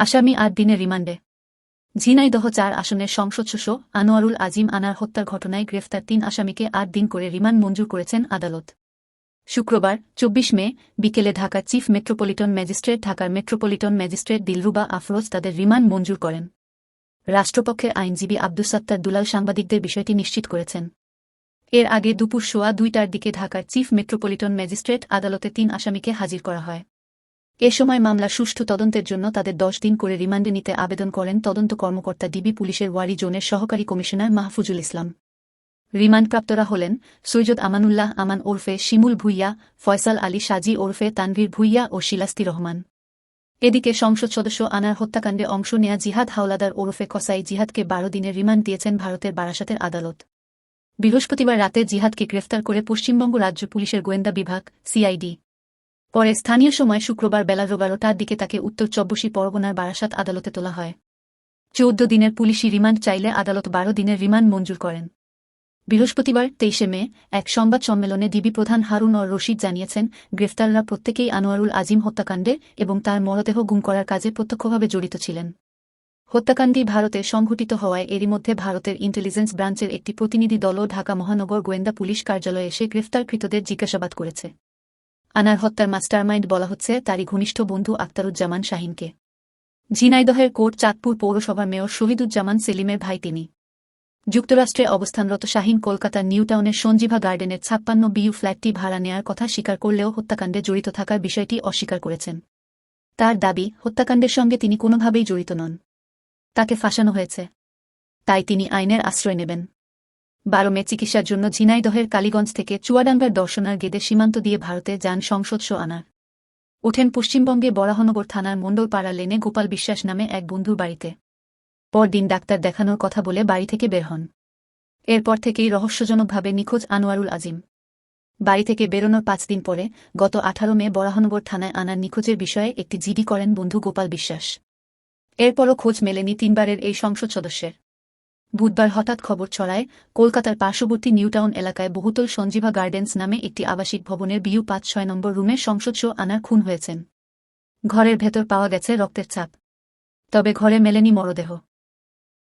আসামি আট দিনের রিমান্ডে। ঝিনাইদহ চার আসনের সংসদ সদস্য আনোয়ারুল আজিম আনার হত্যার ঘটনায় গ্রেফতার তিন আসামিকে আট দিন করে রিমান্ড মঞ্জুর করেছেন আদালত। শুক্রবার, চব্বিশ মে, বিকেলে ঢাকার চিফ মেট্রোপলিটন ম্যাজিস্ট্রেট ঢাকার মেট্রোপলিটন ম্যাজিস্ট্রেট দিলরুবা আফরোজ তাদের রিমান্ড মঞ্জুর করেন। রাষ্ট্রপক্ষের আইনজীবী আব্দুস সাত্তার দুলাল সাংবাদিকদের বিষয়টি নিশ্চিত করেছেন। এর আগে দুপুর সোয়া দুইটার দিকে ঢাকার চিফ মেট্রোপলিটন ম্যাজিস্ট্রেট আদালতে তিন আসামিকে হাজির করা হয়। এ সময় মামলা সুষ্ঠু তদন্তের জন্য তাদের দশ দিন করে রিমান্ডে নিতে আবেদন করেন তদন্ত কর্মকর্তা ডিবি পুলিশের ওয়ারি জোনের সহকারী কমিশনার মাহফুজুল ইসলাম। রিমান্ডপ্রাপ্তরা হলেন সৈয়দ আমানুল্লাহ আমান ওরফে শিমুল ভুইয়া, ফয়সাল আলী সাজি ওরফে তানভীর ভুইয়া ও শিলাস্তি রহমান। এদিকে সংসদ সদস্য আনার হত্যাকাণ্ডে অংশ নেয়া জিহাদ হাওলাদার ওরফে কসাই জিহাদকে বারো দিনের রিমান্ড দিয়েছেন ভারতের বারাসাতের আদালত। বৃহস্পতিবার রাতে জিহাদকে গ্রেফতার করে পশ্চিমবঙ্গ রাজ্য পুলিশের গোয়েন্দা বিভাগ, সিআইডি। পরে স্থানীয় সময় শুক্রবার বেলা বারোটার দিকে তাকে উত্তর চব্বশী পরগনার বারাসাত আদালতে তোলা হয়। চৌদ্দ দিনের পুলিশি রিমান্ড চাইলে আদালত বারো দিনের রিমান্ড মঞ্জুর করেন। বৃহস্পতিবার তেইশে মে এক সংবাদ সম্মেলনে ডিবি প্রধান হারুন অর রশিদ জানিয়েছেন, গ্রেফতাররা প্রত্যেকেই আনোয়ারুল আজিম হত্যাকাণ্ডে এবং তার মরদেহ গুম করার কাজে প্রত্যক্ষভাবে জড়িত ছিলেন। হত্যাকাণ্ডটি ভারতে সংঘটিত হওয়ায় এরই মধ্যে ভারতের ইন্টেলিজেন্স ব্রাঞ্চের একটি প্রতিনিধি দলও ঢাকা মহানগর গোয়েন্দা পুলিশ কার্যালয়ে এসে গ্রেফতারকৃতদের জিজ্ঞাসাবাদ করেছে। আনার হত্যার মাস্টারমাইন্ড বলা হচ্ছে তারই ঘনিষ্ঠ বন্ধু আক্তারুজ্জামান শাহিনকে। ঝিনাইদহের কোর্ট চাঁদপুর পৌরসভার মেয়র শহীদুজ্জামান সেলিমের ভাই তিনি। যুক্তরাষ্ট্রে অবস্থানরত শাহিন কলকাতার নিউটাউনের সঞ্জীভা গার্ডেনের ছাপ্পান্ন বিইউ ফ্ল্যাটটি ভাড়া নেয়ার কথা স্বীকার করলেও হত্যাকাণ্ডে জড়িত থাকার বিষয়টি অস্বীকার করেছেন। তার দাবি, হত্যাকাণ্ডের সঙ্গে তিনি কোনোভাবেই জড়িত নন। তাকে ফাঁসানো হয়েছে। তাই তিনি আইনের আশ্রয় নেবেন। বারো মে চিকিৎসার জন্য ঝিনাইদহের কালীগঞ্জ থেকে চুয়াডাঙ্গার দর্শনার গেদে সীমান্ত দিয়ে ভারতে যান সংসদস্য আনার। ওঠেন পশ্চিমবঙ্গে বরাহনগর থানার মণ্ডলপাড়া লেনে গোপাল বিশ্বাস নামে এক বন্ধুর বাড়িতে। পরদিন ডাক্তার দেখানোর কথা বলে বাড়ি থেকে বের হন। এরপর থেকেই রহস্যজনকভাবে নিখোঁজ আনোয়ারুল আজিম। বাড়ি থেকে বেরোনোর পাঁচ দিন পরে গত আঠারো মে বরাহনগর থানায় আনার নিখোঁজের বিষয়ে একটি জিডি করেন বন্ধু গোপাল বিশ্বাস। এরপরও খোঁজ মেলেনি তিনবারের এই সংসদ সদস্যের। বুধবার হঠাৎ খবর ছড়ায়, কলকাতার পার্শ্ববর্তী নিউটাউন এলাকায় বহুতল সঞ্জীভা গার্ডেন্স নামে একটি আবাসিক ভবনের বিউ পাঁচ ছয় নম্বর রুমে সংসদস্য আনার খুন হয়েছেন। ঘরের ভেতর পাওয়া গেছে রক্তের চাপ তবে ঘরে মেলেনি মরদেহ।